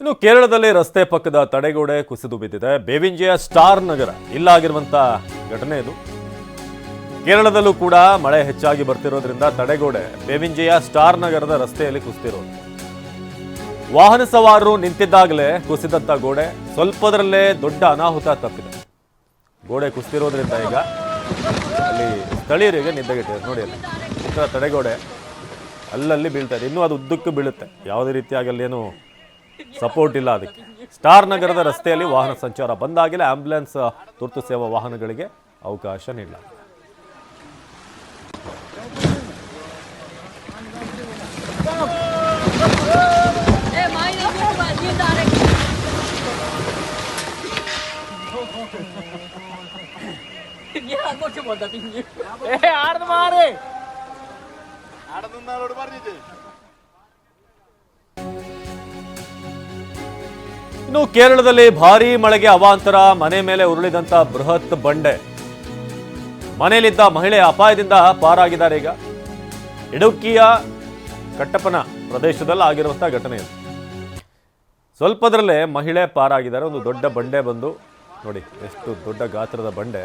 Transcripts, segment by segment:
ಇನ್ನು ಕೇರಳದಲ್ಲಿ ರಸ್ತೆ ಪಕ್ಕದ ತಡೆಗೋಡೆ ಕುಸಿದು ಬಿದ್ದಿದೆ. ಬೇವಿಂಜಯ ಸ್ಟಾರ್ ನಗರ ಇಲ್ಲಾಗಿರುವಂತ ಘಟನೆ ಇದು. ಕೇರಳದಲ್ಲೂ ಕೂಡ ಮಳೆ ಹೆಚ್ಚಾಗಿ ಬರ್ತಿರೋದ್ರಿಂದ ತಡೆಗೋಡೆ ಬೇವಿಂಜೆಯ ಸ್ಟಾರ್ ನಗರದ ರಸ್ತೆಯಲ್ಲಿ ಕುಸಿದಿರೋದು. ವಾಹನ ಸವಾರರು ನಿಂತಿದ್ದಾಗಲೇ ಕುಸಿದಂತ ಗೋಡೆ ಸ್ವಲ್ಪದರಲ್ಲೇ ದೊಡ್ಡ ಅನಾಹುತ ತಪ್ಪಿದೆ. ಗೋಡೆ ಕುಸಿದಿರೋದ್ರಿಂದ ಈಗ ಅಲ್ಲಿ ಸ್ಥಳೀಯರಿಗೆ ನಿದ್ದೆಗೆಟ್ಟಿದೆ ನೋಡಿ ಅಲ್ಲಿ, ಈ ತಡೆಗೋಡೆ ಅಲ್ಲಲ್ಲಿ ಬೀಳ್ತಾ ಇದೆ. ಇನ್ನೂ ಅದು ಉದ್ದಕ್ಕೂ ಬೀಳುತ್ತೆ. ಯಾವುದೇ ರೀತಿಯಾಗಿ ಅಲ್ಲೇನು ಸಪೋರ್ಟ್ ಇಲ್ಲ ಅದಕ್ಕೆ. ಸ್ಟಾರ್ ನಗರದ ರಸ್ತೆಯಲ್ಲಿ ವಾಹನ ಸಂಚಾರ ಬಂದಾಗಲೇ ಆಂಬ್ಯುಲೆನ್ಸ್ ತುರ್ತು ಸೇವಾ ವಾಹನಗಳಿಗೆ ಅವಕಾಶ ನೀಡಲಾಗಿದೆ Eh, mai di ಇನ್ನು ಕೇರಳದಲ್ಲಿ ಭಾರೀ ಮಳೆಗೆ ಅವಾಂತರ, ಮನೆ ಮೇಲೆ ಉರುಳಿದಂತ ಬೃಹತ್ ಬಂಡೆ. ಮನೆಯಲ್ಲಿದ್ದ ಮಹಿಳೆ ಅಪಾಯದಿಂದ ಪಾರಾಗಿದ್ದಾರೆ ಈಗ. ಇಡುಕ್ಕಿಯ ಕಟ್ಟಪ್ಪನ ಪ್ರದೇಶದಲ್ಲಿ ಆಗಿರುವಂತಹ ಘಟನೆ ಇದು ಸ್ವಲ್ಪದರಲ್ಲೇ ಮಹಿಳೆ ಪಾರಾಗಿದ್ದಾರೆ. ಒಂದು ದೊಡ್ಡ ಬಂಡೆ ಬಂದು, ನೋಡಿ, ಎಷ್ಟು ದೊಡ್ಡ ಗಾತ್ರದ ಬಂಡೆ.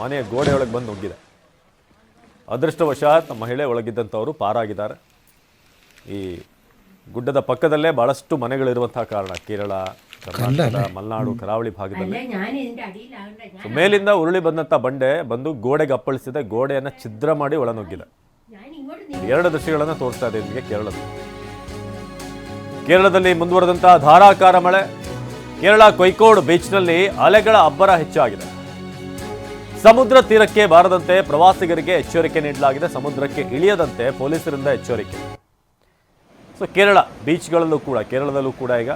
ಮನೆಯ ಗೋಡೆಯೊಳಗೆ ಬಂದು ನುಗ್ಗಿದೆ. ಅದೃಷ್ಟವಶಾತ್ ಮಹಿಳೆ ಒಳಗಿದ್ದಂಥವರು ಪಾರಾಗಿದ್ದಾರೆ. ಈ ಗುಡ್ಡದ ಪಕ್ಕದಲ್ಲೇ ಬಹಳಷ್ಟು ಮನೆಗಳಿರುವಂತಹ ಕಾರಣ. ಕೇರಳ ಕರ್ನಾಟಕ ಮಲೆನಾಡು ಕರಾವಳಿ ಭಾಗದಲ್ಲಿ. ಮೇಲಿಂದ ಉರುಳಿ ಬಂದಂತ ಬಂಡೆ ಬಂದು ಗೋಡೆಗೆ ಅಪ್ಪಳಿಸಿದೆ. ಗೋಡೆಯನ್ನ ಛಿದ್ರ ಮಾಡಿ ಒಳನುಗ್ಗಿದೆ. ಎರಡು ದೃಶ್ಯಗಳನ್ನು ತೋರಿಸ್ತಾ ಇದೆ ನಿಮಗೆ ಕೇರಳದ ಕೇರಳದಲ್ಲಿ ಮುಂದುವರೆದಂತಹ ಧಾರಾಕಾರ ಮಳೆ. ಕೇರಳ ಕೊಯ್ಕೋಡ್ ಬೀಚ್ನಲ್ಲಿ ಅಲೆಗಳ ಅಬ್ಬರ ಹೆಚ್ಚಾಗಿದೆ. ಸಮುದ್ರ ತೀರಕ್ಕೆ ಬಾರದಂತೆ ಪ್ರವಾಸಿಗರಿಗೆ ಎಚ್ಚರಿಕೆ ನೀಡಲಾಗಿದೆ. ಸಮುದ್ರಕ್ಕೆ ಇಳಿಯದಂತೆ ಪೊಲೀಸರಿಂದ ಎಚ್ಚರಿಕೆ. ಸೊ ಕೇರಳ ಬೀಚ್ಗಳಲ್ಲೂ ಕೂಡ ಕೇರಳದಲ್ಲೂ ಕೂಡ ಈಗ,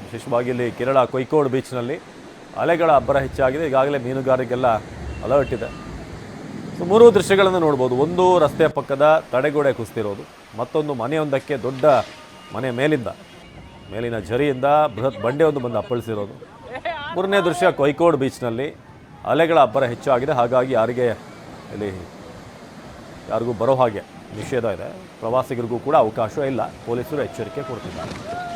ವಿಶೇಷವಾಗಿ ಇಲ್ಲಿ ಕೇರಳ ಕೊಯ್ಕೋಡ್ ಬೀಚ್ನಲ್ಲಿ ಅಲೆಗಳ ಅಬ್ಬರ ಹೆಚ್ಚಾಗಿದೆ. ಈಗಾಗಲೇ ಮೀನುಗಾರಿಕೆಲ್ಲ ಅಲರ್ಟ್ ಇದೆ. ಸೊ ಮೂರು ದೃಶ್ಯಗಳನ್ನು ನೋಡ್ಬೋದು. ಒಂದು ರಸ್ತೆಯ ಪಕ್ಕದ ತಡೆಗೋಡೆ ಕುಸ್ತಿರೋದು. ಮತ್ತೊಂದು ಮನೆಯೊಂದಕ್ಕೆ ದೊಡ್ಡ ಮನೆ ಮೇಲಿಂದ, ಮೇಲಿನ ಝರಿಯಿಂದ ಬೃಹತ್ ಬಂಡೆಯೊಂದು ಬಂದು ಅಪ್ಪಳಿಸಿರೋದು. ಮೂರನೇ ದೃಶ್ಯ ಕೊಯ್ಕೋಡ್ ಬೀಚ್ನಲ್ಲಿ ಅಲೆಗಳ ಅಬ್ಬರ ಹೆಚ್ಚಾಗಿದೆ. ಹಾಗಾಗಿ ಯಾರಿಗೆ ಇಲ್ಲಿ ಯಾರಿಗೂ ಬರೋ ಹಾಗೆ ನಿಷೇಧ ಇದೆ. ಪ್ರವಾಸಿಗರಿಗೂ ಕೂಡ ಅವಕಾಶ ಇಲ್ಲ. ಪೊಲೀಸರು ಎಚ್ಚರಿಕೆ ಕೊಡ್ತಿದ್ದಾರೆ.